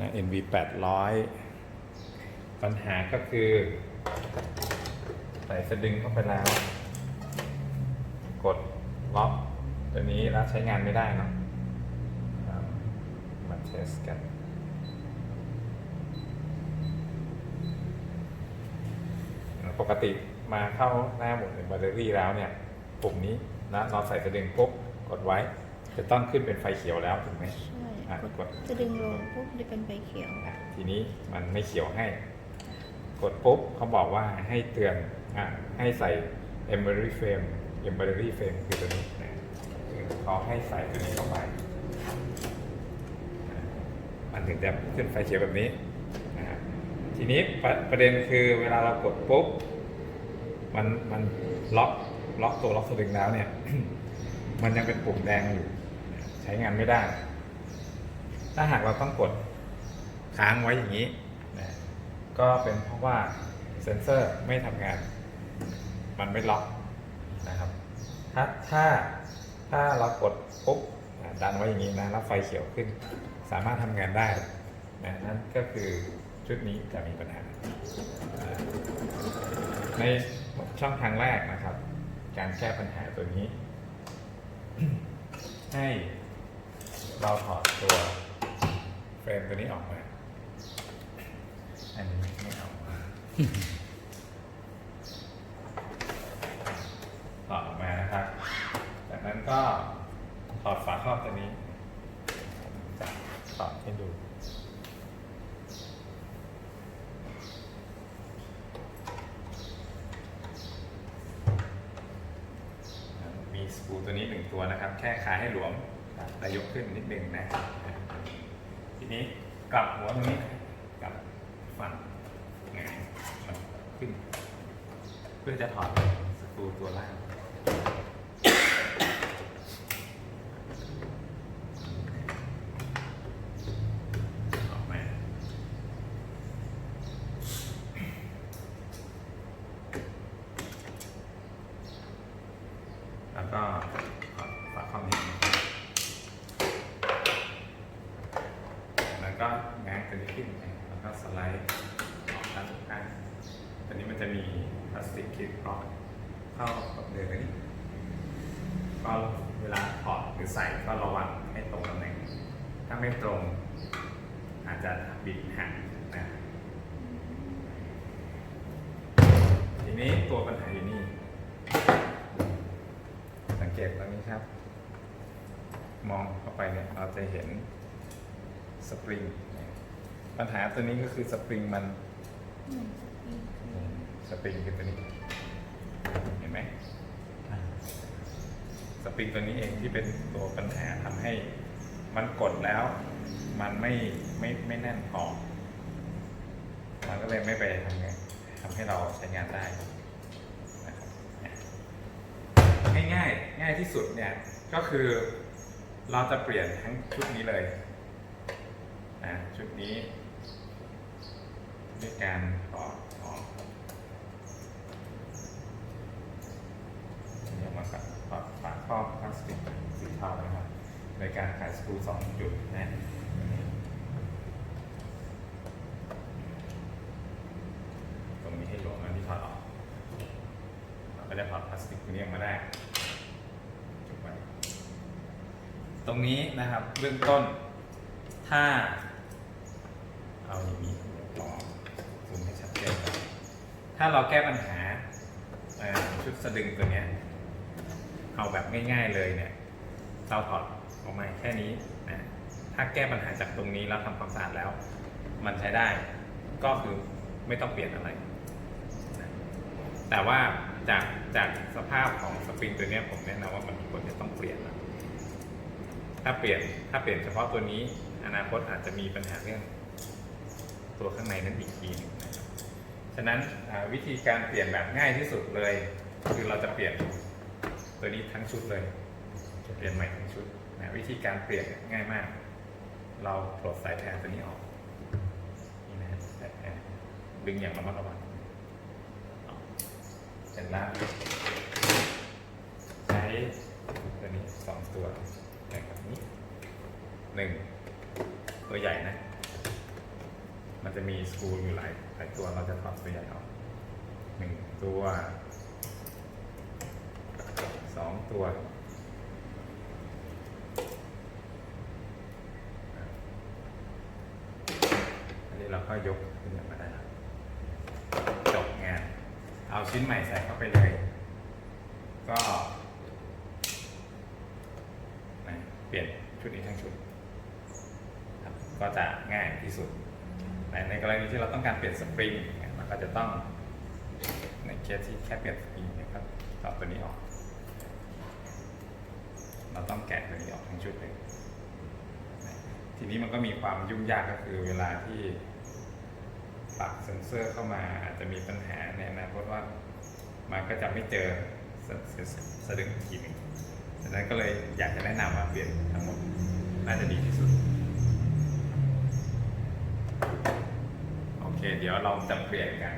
นะ NV 800 ปัญหาก็คือ ใส่สะดึงเข้าไปแล้ว กดล็อกตัวนี้แล้วใช้งานไม่ได้เนาะมาเทสกันปกติมาเข้าหน้าหมุนแบตเตอรี่แล้วเนี่ย ปุ่มนี้นะเราใส่สะดึงปุ๊บกดไว้ จะต้องขึ้นเป็นไฟเขียวแล้วถูกไหมใช่อะกดกดจะดึงลงปุ๊บจะเป็นไฟเขียวอะทีนี้มันไม่เขียวให้ กดปุ๊บเขาบอกว่าให้เตือนอะให้ใส่ embroidery frame embroidery frame คือตัวนี้นะคือเขาให้ใส่ตัวนี้เข้าไปอะมันถึงจะขึ้นไฟเขียวแบบนี้นะฮะทีนี้ประประเด็นคือเวลาเรากดปุ๊บมันมันล็อกล็อกตัวล็อกสลิงแล้วเนี่ย มันยังเป็นปุ่มแดงอยู่ใช้งานไม่ได้ ถ้าหากเราต้องกดค้างไว้อย่างนี้นะก็เป็นเพราะว่าเซ็นเซอร์ไม่ทำงาน มันไม่ล็อกนะครับถ้าถ้าถ้าเรากดปุ๊บอะดันไว้อย่างนี้นะแล้วไฟเขียวขึ้น สามารถทำงานได้นะนั่นก็คือชุดนี้จะมีปัญหา ในช่องทางแรกนะครับ การแก้ปัญหาตัวนี้ ให้ เราถอดตัวเฟรมตัวนี้ออกมา อันนี้ไม่เอามาถอดออกมานะครับ จากนั้นก็ถอดฝาครอบตัวนี้จะถอดให้ดูมีสกูตัวนี้หนึ่งตัวนะครับ แค่คายให้หลวม แต่ยกขึ้นนิดนึงนะ ทีนี้กลับหัวตรงนี้กลับฝั่งไงมันขึ้น เพื่อจะถอดสกรูตัวล่างออกมา แล้วก็ถอดฝาครอบนี้แล้ว ก็งางตัวนี้ขึ้นแล้วก็สไลด์ออกด้านข้างตัวนี้มันจะมีพลาสติกคลิปรอบเข้ากับเดินนี้ก็เวลาถอดหรือใส่ก็ระวังให้ตรงตำแหน่ง ถ้าไม่ตรงอาจจะบิดหักนะทีนี้ตัวปัญหาอยู่นี่ สังเกตตรงนี้ครับ มองเข้าไปเนี่ยเราจะเห็น สปริงปัญหาตัวนี้ก็คือสปริงมันสปริงคือตัวนี้ เห็นไหมสปริงตัวนี้เองที่เป็นตัวปัญหาทำให้มันกดแล้ว มันไม่ไม่ไม่แน่นพอมันก็เลยไม่ไปทำไงทำให้เราใช้งานได้นะครับเนี่ยง่ายๆง่ายที่สุดเนี่ยก็คือเราจะเปลี่ยนทั้งชุดนี้เลย นะชุดนี้ด้วยการถอดออกเดี๋ยวมากับถอดฝาครอบพลาสติกสีเทานะครับโดยการขายสกูสองจุดนะตรงนี้ตรงนี้ให้หลวมอันที่ถอดออกเราก็จะถอดพลาสติกตัวนี้ออกมาได้จุดไว้ตรงนี้นะครับเบื้องต้นถ้าอย่างนี้เดี๋ยวลองซูมให้ชัดเจนครับ ถ้าเราแก้ปัญหาชุดสะดึงตัวเนี้ยเอาแบบง่าย ๆเลยเนี่ยเราถอดออกมาแค่นี้นะถ้าแก้ปัญหาจากตรงนี้แล้วทำความสะอาดแล้ว มันใช้ได้ก็คือไม่ต้องเปลี่ยนอะไรแต่ว่าจากจากสภาพของสปริงตัวเนี้ยผมแนะนำว่ามันควรจะต้องเปลี่ยนนะถ้าเปลี่ยนถ้าเปลี่ยนเฉพาะตัวนี้ อนาคตอาจจะมีปัญหาเรื่องตัวข้างในนั้นอีกทีนึง ฉะนั้นวิธีการเปลี่ยนแบบง่ายที่สุดเลย คือเราจะเปลี่ยนตัวนี้ทั้งชุดเลย จะเปลี่ยนใหม่ทั้งชุดนะวิธีการเปลี่ยนง่ายมาก เราปลดสายแทนตัวนี้ออกนี่นะสายแทนดึงอย่างระมัดระวังเสร็จแล้วใช้ตัวนี้สองตัวนะครับนี้หนึ่งตัวใหญ่นะ มันจะมีสกรูอยู่หลายหลายตัวเราจะถอดตัวใหญ่ออกหนึ่งตัวสองตัวอันนี้เราก็ยกขึ้นมาได้แล้วจบงานเอาชิ้นใหม่ใส่เข้าไปเลย ก็เปลี่ยนชุดนี้ทั้งชุดก็จะง่ายที่สุด แต่ในกรณีที่เราต้องการเปลี่ยนสปริงเนี่ยมันก็จะต้องในเคสที่แค่เปลี่ยนสปริงเนี่ยก็ตอบตัวนี้ออก เราต้องแกะตัวนี้ออกทั้งชุดเลยทีนี้มันก็มีความยุ่งยากก็คือเวลาที่ปักเซนเซอร์เข้ามาอาจจะมีปัญหาในอนาคตว่ามันก็จะไม่เจอสสสสะดึงอีกทีหนึ่งฉะนั้นก็เลยอยากจะแนะนำว่าเปลี่ยนทั้งหมดน่าจะดีที่สุด โอเค เดี๋ยวเราจะเปลี่ยนกัน